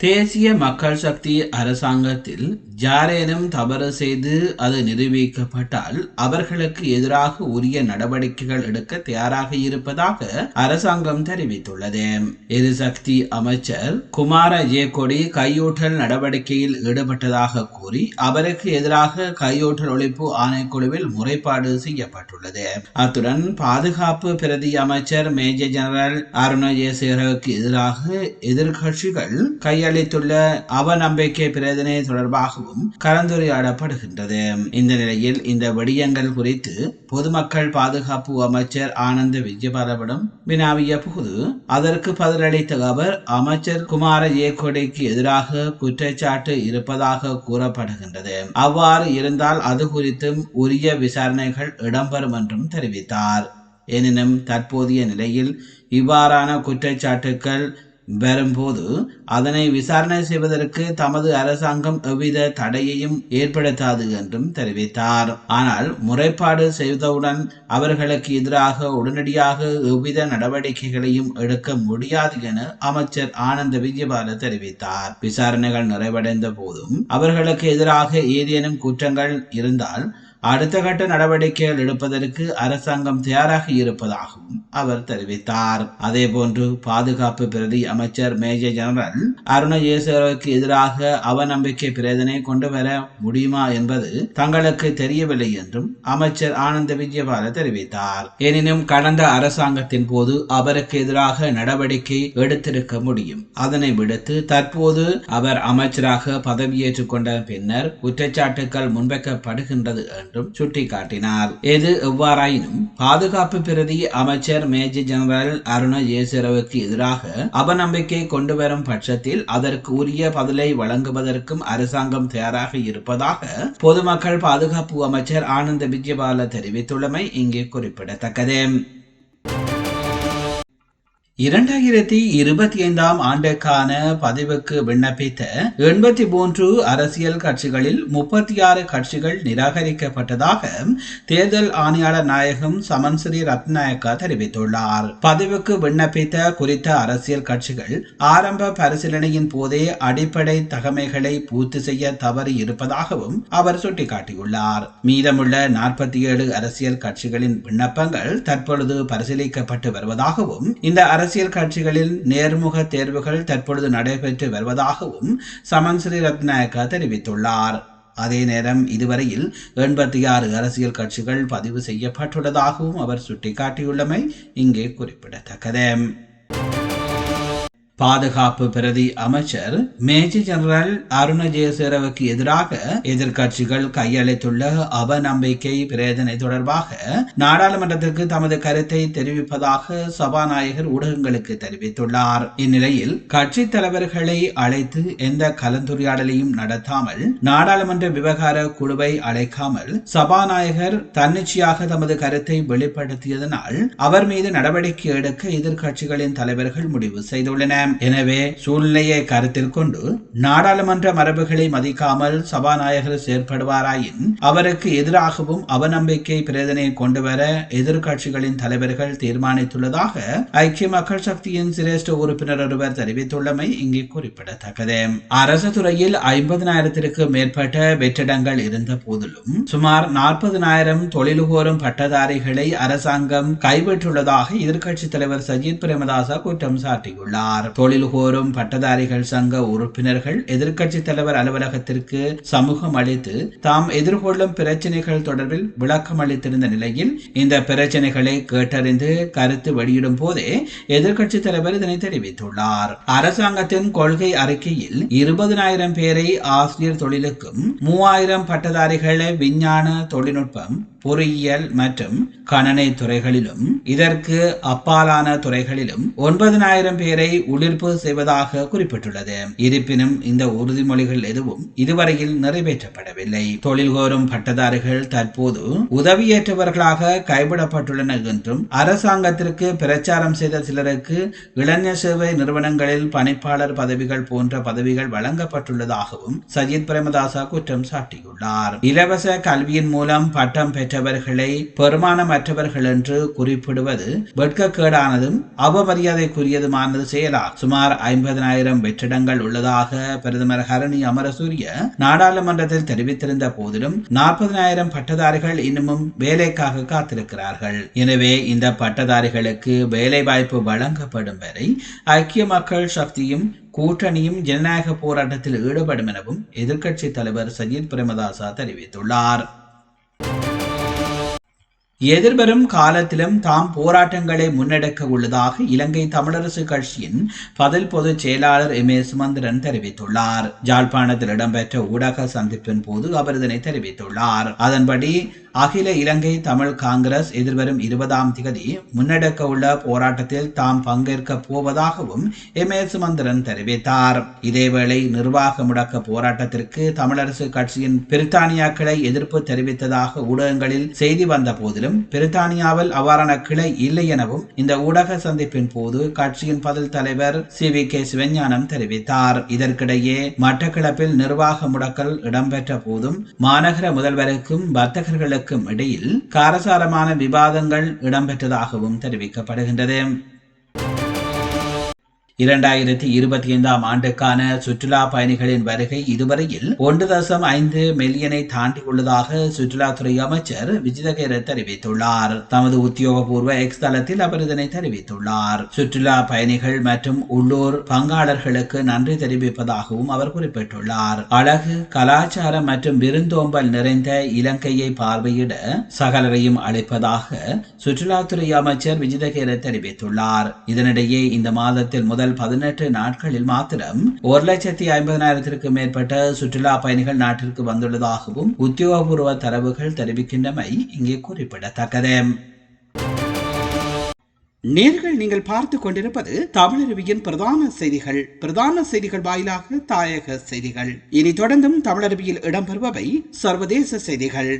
தேசிய மக்கள் சக்தி அரசாங்கத்தில் யாரேனும் தவறு செய்து அது நிரூபிக்கப்பட்டால் அவர்களுக்கு எதிராக உரிய நடவடிக்கைகள் எடுக்க தயாராக இருப்பதாக அரசாங்கம் தெரிவித்துள்ளது. எரிசக்தி அமைச்சர் குமார ஜேகொடி கையூட்டல் நடவடிக்கையில் ஈடுபட்டதாக கூறி அவருக்கு எதிராக கையூட்டல் ஒழிப்பு ஆணைக்குழுவில் முறைப்பாடு செய்யப்பட்டுள்ளது. அத்துடன் பாதுகாப்பு பிரதி அமைச்சர் மேஜர் ஜெனரல் அருண ஜெயசேகருக்கு எதிராக எதிர்கட்சிகள் அளித்துள்ள அவநம்பிக்கை பிரதனை தொடர்பாகவும் கலந்துரையாடப்படுகின்றது. இந்த நிலையில் இந்த வடியங்கள் குறித்து பொதுமக்கள் பாதுகாப்பு அமைச்சர் ஆனந்த விஜயபாலவிடம் வினாவிய போது அதற்கு பதிலளித்த அவர் அமைச்சர் குமார ஏகொடைக்கு எதிராக குற்றச்சாட்டு இருப்பதாக கூறப்படுகின்றது. அவ்வாறு இருந்தால் அது குறித்தும் உரிய விசாரணைகள் இடம்பெறும் என்றும் தெரிவித்தார். எனினும் தற்போதைய நிலையில் இவ்வாறான குற்றச்சாட்டுக்கள் வரும்போது அதனை விசாரணை செய்வதற்கு தமது அரசாங்கம் எவ்வித தடையையும் ஏற்படுத்தாது என்றும் தெரிவித்தார். ஆனால் முறைப்பாடு செய்தவுடன் அவர்களுக்கு எதிராக உடனடியாக எவ்வித நடவடிக்கைகளையும் எடுக்க முடியாது என அமைச்சர் ஆனந்த விஜயபால தெரிவித்தார். விசாரணைகள் நிறைவடைந்த போதும் அவர்களுக்கு எதிராக ஏதேனும் குற்றங்கள் இருந்தால் அடுத்த கட்ட நடவடிக்கைகள் எடுப்பதற்கு அரசாங்கம் தயாராக இருப்பதாகவும் அவர் தெரிவித்தார். அதே போன்று பாதுகாப்பு பிரதி அமைச்சர் மேஜர் ஜெனரல் அருண ஜெயசேகருக்கு எதிராக அவநம்பிக்கை பிரேதனை கொண்டு வர முடியுமா என்பது தங்களுக்கு தெரியவில்லை என்றும் அமைச்சர் ஆனந்த விஜயபால தெரிவித்தார். எனினும் கடந்த அரசாங்கத்தின் போது அவருக்கு எதிராக நடவடிக்கை எடுத்திருக்க முடியும். அதனை விடுத்து தற்போது அவர் அமைச்சராக பதவியேற்றுக் கொண்ட பின்னர் குற்றச்சாட்டுகள் முன்வைக்கப்படுகின்றது என்றும் சுட்டிக்காட்டினார். எது எவ்வாறாயினும் பாதுகாப்பு பிரதி அமைச்சர் மேஜர் ஜெனரல் அருண ஜெயசிரவுக்கு எதிராக அவநம்பிக்கை கொண்டு வரும் பட்சத்தில் அதற்கு உரிய பதிலை வழங்குவதற்கும் அரசாங்கம் தயாராக இருப்பதாக பொதுமக்கள் பாதுகாப்பு அமைச்சர் ஆனந்த விஜயபால தெரிவித்துள்ளமை இங்கே குறிப்பிடத்தக்கது. இரண்டாயிரத்தி இருபத்தி ஐந்தாம் ஆண்டுக்கான பதிவுக்கு விண்ணப்பித்த எண்பத்தி மூன்று அரசியல் கட்சிகளில் முப்பத்தி ஆறு கட்சிகள் நிராகரிக்கப்பட்டதாக தேர்தல் ஆணையாளர் நாயகம் சமன் ஸ்ரீ ரத்நாயக்கா தெரிவித்துள்ளார். பதிவுக்கு விண்ணப்பித்த குறித்த அரசியல் கட்சிகள் ஆரம்ப பரிசீலனையின் போதே அடிப்படை தகமைகளை பூர்த்தி செய்ய தவறி இருப்பதாகவும் அவர் சுட்டிக்காட்டியுள்ளார். மீதமுள்ள நாற்பத்தி ஏழு அரசியல் கட்சிகளின் விண்ணப்பங்கள் தற்பொழுது பரிசீலிக்கப்பட்டு வருவதாகவும் இந்த அரசியல் அரசியல் கட்சிகளில் நேர்முக தேர்வுகள் தற்பொழுது நடைபெற்று வருவதாகவும் சமன் ஸ்ரீ ரத்நாயக்கா தெரிவித்துள்ளார். அதே நேரம் இதுவரையில் எண்பத்தி ஆறு அரசியல் கட்சிகள் பதிவு செய்யப்பட்டுள்ளதாகவும் அவர் சுட்டிக்காட்டியுள்ளமை இங்கே குறிப்பிடத்தக்கது. பாதுகாப்பு பிரதி அமைச்சர் மேஜர் ஜெனரல் அருண ஜெயசேரவுக்கு எதிராக எதிர்கட்சிகள் கையளித்துள்ள அவநம்பிக்கை பிரேதனை தொடர்பாக நாடாளுமன்றத்திற்கு தமது கருத்தை தெரிவிப்பதாக சபாநாயகர் ஊடகங்களுக்கு தெரிவித்துள்ளார். இந்நிலையில் கட்சி தலைவர்களை அழைத்து எந்த கலந்துரையாடலையும் நடத்தாமல் நாடாளுமன்ற விவகார குழுவை அழைக்காமல் சபாநாயகர் தன்னிச்சையாக தமது கருத்தை வெளிப்படுத்தியதனால் அவர் மீது நடவடிக்கை எடுக்க எதிர்கட்சிகளின் தலைவர்கள் முடிவு செய்துள்ளனர். எனவே சூழ்நிலையை கருத்தில் கொண்டு நாடாளுமன்ற மரபுகளை மதிக்காமல் சபாநாயகர் செயற்படுவாராயின் அவருக்கு எதிராகவும் அவநம்பிக்கை பிரேதனை கொண்டு வர எதிர்கட்சிகளின் தலைவர்கள் தீர்மானித்துள்ளதாக ஐக்கிய மக்கள் சக்தியின் சிரேஷ்ட உறுப்பினர் ஒருவர் தெரிவித்துள்ளமை இங்கே குறிப்பிடத்தக்கது. அரசு துறையில் ஐம்பதனாயிரத்திற்கு மேற்பட்ட வெற்றிடங்கள் இருந்த போதிலும் சுமார் நாற்பதனாயிரம் தொழிலுகோரும் பட்டதாரிகளை அரசாங்கம் கைவிட்டுள்ளதாக எதிர்க்கட்சி தலைவர் சஜித் பிரேமதாசா குற்றம் சாட்டியுள்ளார். தொழில் கோரும் பட்டதாரிகள் சங்க உறுப்பினர்கள் எதிர்க்கட்சி தலைவர் அலுவலகத்திற்கு சமூகம் அளித்து தாம் எதிர்கொள்ளும் பிரச்சனைகள் தொடர்பில் விளக்கம் அளித்திருந்த நிலையில் இந்த பிரச்சனைகளை கேட்டறிந்து கருத்து வெளியிடும் போதே எதிர்க்கட்சி தலைவர் இதனை தெரிவித்துள்ளார். அரசாங்கத்தின் கொள்கை அறிக்கையில் இருபதனாயிரம் பேரை ஆசிரியர் தொழிலுக்கும் மூவாயிரம் பட்டதாரிகளை விஞ்ஞான தொழில்நுட்பம் பொறியியல் மற்றும் கணனை துறைகளிலும் இதற்கு அப்பாலான துறைகளிலும் ஒன்பதனாயிரம் பேரை உள் குளிர்ப்பு செய்வதாக குறிப்பிட்டுள்ளது. இருப்பினும் இந்த உறுதிமொழிகள் எதுவும் இதுவரையில் நிறைவேற்றப்படவில்லை. தொழில் கோரும் பட்டதாரிகள் தற்போது உதவியேற்றவர்களாக கைவிடப்பட்டுள்ளனர் என்றும் அரசாங்கத்திற்கு பிரச்சாரம் செய்த சிலருக்கு இளைஞர் சேவை நிறுவனங்களில் பணிப்பாளர் பதவிகள் போன்ற பதவிகள் வழங்கப்பட்டுள்ளதாகவும் சஜித் பிரேமதாசா குற்றம் சாட்டியுள்ளார். இலவச கல்வியின் மூலம் பட்டம் பெற்றவர்களை பெருமானமற்றவர்கள் என்று குறிப்பிடுவது வெட்கக்கேடானதும் அவமரியாதைக்குரியதுமானது செயலாகும். சுமார் ஐம்பதனாயிரம் வெற்றிடங்கள் உள்ளதாக பிரதமர் ஹரணி அமரசூரிய நாடாளுமன்றத்தில் தெரிவித்திருந்த போதிலும் நாற்பதனாயிரம் பட்டதாரிகள் இன்னமும் வேலைக்காக காத்திருக்கிறார்கள். எனவே இந்த பட்டதாரிகளுக்கு வேலை வாய்ப்பு வழங்கப்படும் வரை ஐக்கிய மக்கள் சக்தியும் கூட்டணியும் ஜனநாயக போராட்டத்தில் ஈடுபடும் எனவும் எதிர்க்கட்சி தலைவர் சஜித் பிரேமதாசா தெரிவித்துள்ளார். எதிர்வரும் காலத்திலும் தாம் போராட்டங்களை முன்னெடுக்க உள்ளதாக இலங்கை தமிழரசு கட்சியின் பதில் பொதுச் செயலாளர் எம் ஏ சுமந்திரன் தெரிவித்துள்ளார். ஜாழ்ப்பாணத்தில் இடம்பெற்ற ஊடக சந்திப்பின் போது அவர் இதனை தெரிவித்துள்ளார். அதன்படி அகில இலங்கை தமிழ் காங்கிரஸ் எதிர்வரும் இருபதாம் திகதி முன்னெடுக்க உள்ள போராட்டத்தில் தாம் பங்கேற்க போவதாகவும் எம் ஏ சுமந்திரன் தெரிவித்தார். இதேவேளை நிர்வாக முடக்க போராட்டத்திற்கு தமிழரசு கட்சியின் பிரித்தானியா கிளை எதிர்ப்பு தெரிவித்ததாக ஊடகங்களில் செய்தி வந்த போதிலும் பிரித்தானியாவில் அவ்வாறான கிளை இல்லை எனவும் இந்த ஊடக சந்திப்பின் போது கட்சியின் பதில் தலைவர் சி வி கே சிவஞானம் தெரிவித்தார். இதற்கிடையே மட்டக்களப்பில் நிர்வாக முடக்கல் இடம்பெற்ற போதும் மாநகர முதல்வருக்கும் வர்த்தகர்களுக்கும் இடையில் காரசாரமான விவாதங்கள் இடம்பெற்றதாகவும் தெரிவிக்கப்படுகின்றது. இரண்டாயிரத்தி இருபத்தி ஐந்தாம் ஆண்டுக்கான சுற்றுலா பயணிகளின் வருகை இதுவரையில் ஒன்று தசம் ஐந்து மில்லியனை தாண்டியுள்ளதாக சுற்றுலாத்துறை அமைச்சர் விஜயகர தெரிவித்துள்ளார். தமது உத்தியோகபூர்வ எக்ஸ் தளத்தில் அவர் இதனை தெரிவித்துள்ளார். சுற்றுலா பயணிகள் மற்றும் உள்ளூர் பங்காளர்களுக்கு நன்றி தெரிவிப்பதாகவும் அவர் குறிப்பிட்டுள்ளார். அழகு கலாச்சாரம் மற்றும் விருந்தோம்பல் நிறைந்த இலங்கையை பார்வையிட சகலரையும் அழைப்பதாக சுற்றுலாத்துறை அமைச்சர் விஜயகர தெரிவித்துள்ளார். இதனிடையே இந்த மாதத்தில் முதல் முதல் பதினெட்டு நாட்களில் மாத்திரம் ஒரு லட்சத்தி ஐம்பதனாயிரத்திற்கும் மேற்பட்ட சுற்றுலா பயணிகள் நாட்டிற்கு வந்துள்ளதாகவும் உத்தியோகபூர்வ தரவுகள் தெரிவிக்கின்றமை இங்கே குறிப்பிடத்தக்கது. நேர்கள் நீங்கள் பார்த்து கொண்டிருப்பது தமிழருவியின் பிரதான செய்திகள். பிரதான செய்திகள் வாயிலாக தாயக செய்திகள். இனி தொடர்ந்தும் தமிழருவியில் இடம்பெறுபவை சர்வதேச செய்திகள்.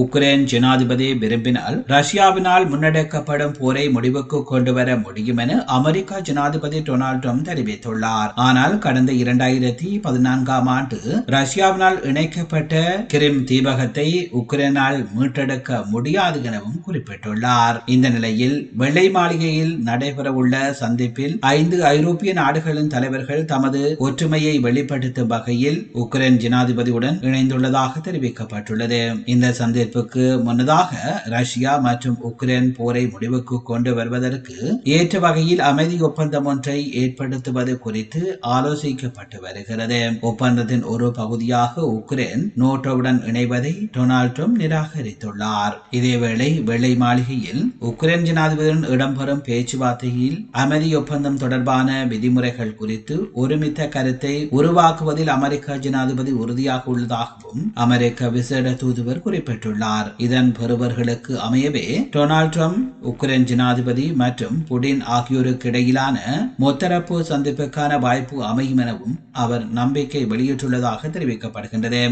உக்ரைன் ஜனாதிபதி விரும்பினால் ரஷ்யாவினால் முன்னெடுக்கப்படும் போரை முடிவுக்கு கொண்டு வர முடியும் என அமெரிக்கா ஜனாதிபதி டொனால்ட் ட்ரம்ப் தெரிவித்துள்ளார். ஆனால் கடந்த இரண்டாயிரத்தி பதினான்காம் ஆண்டு ரஷ்யாவினால் இணைக்கப்பட்ட கிரிம் தீபகத்தை உக்ரைனால் மீட்டெடுக்க முடியாது எனவும் குறிப்பிட்டுள்ளார். இந்த நிலையில் வெள்ளை மாளிகையில் நடைபெறவுள்ள சந்திப்பில் ஐந்து ஐரோப்பிய நாடுகளின் தலைவர்கள் தமது ஒற்றுமையை வெளிப்படுத்தும் வகையில் உக்ரைன் ஜனாதிபதியுடன் இணைந்துள்ளதாக தெரிவிக்கப்பட்டுள்ளது. இந்த சந்திப்பு சந்திப்புக்கு முன்னதாக ரஷ்யா மற்றும் உக்ரைன் போரை முடிவுக்கு கொண்டு வருவதற்கு ஏற்ற வகையில் அமைதி ஒப்பந்தம் ஒன்றை ஏற்படுத்துவது குறித்து ஆலோசிக்கப்பட்டு வருகிறது. ஒப்பந்தத்தின் ஒரு பகுதியாக உக்ரைன் நோட்டோவுடன் இணைவதை டொனால்ட் ட்ரம்ப் நிராகரித்துள்ளார். இதேவேளை வெள்ளை மாளிகையில் உக்ரைன் ஜனாதிபதியுடன் இடம்பெறும் பேச்சுவார்த்தையில் அமைதி ஒப்பந்தம் தொடர்பான விதிமுறைகள் குறித்து ஒருமித்த கருத்தை உருவாக்குவதில் அமெரிக்க ஜனாதிபதி உறுதியாக உள்ளதாகவும் அமெரிக்க விசேட தூதுவர் குறிப்பிட்டுள்ளார். தெரிவித்துள்ளார் இதன் பெறுவர்களுக்கு அமையவே டொனால்ட் ட்ரம்ப் உக்ரைன் ஜனாதிபதி மற்றும் புடின் ஆகியோருக்கு இடையிலான முத்தரப்பு சந்திப்புக்கான வாய்ப்பு அமையும் எனவும் அவர் நம்பிக்கை வெளியிட்டுள்ளதாக தெரிவிக்கப்படுகின்றது.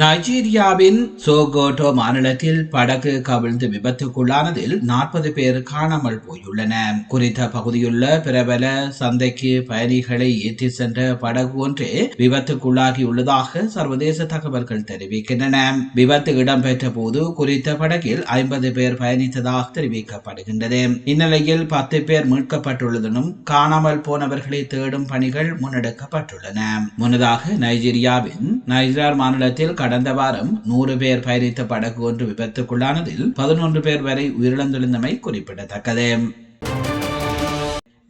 நைஜீரியாவின் சோகோட்டோ மாநிலத்தில் படகு கவிழ்ந்து விபத்துக்குள்ளானதில் நாற்பது பேர் காணாமல் போயுள்ளன. குறித்த பகுதியுள்ள பிரபல சந்தைக்கு பயணிகளை ஏற்றி சென்ற படகு ஒன்றே விபத்துக்குள்ளாகியுள்ளதாக சர்வதேச தகவல்கள் தெரிவிக்கின்றன. விபத்து இடம்பெற்ற போது குறித்த படகில் ஐம்பது பேர் பயணித்ததாக தெரிவிக்கப்படுகின்றது. இந்நிலையில் பத்து பேர் மீட்கப்பட்டுள்ளதும் காணாமல் போனவர்களை தேடும் பணிகள் முன்னெடுக்கப்பட்டுள்ளன. முன்னதாக நைஜீரியாவின் நைஜார் மாநிலத்தில் கடந்த வாரம் நூறு பேர் பயணித்த படகு ஒன்று விபத்துக்குள்ளானதில் பதினொன்று பேர் வரை உயிரிழந்துள்ளமை குறிப்பிடத்தக்கது.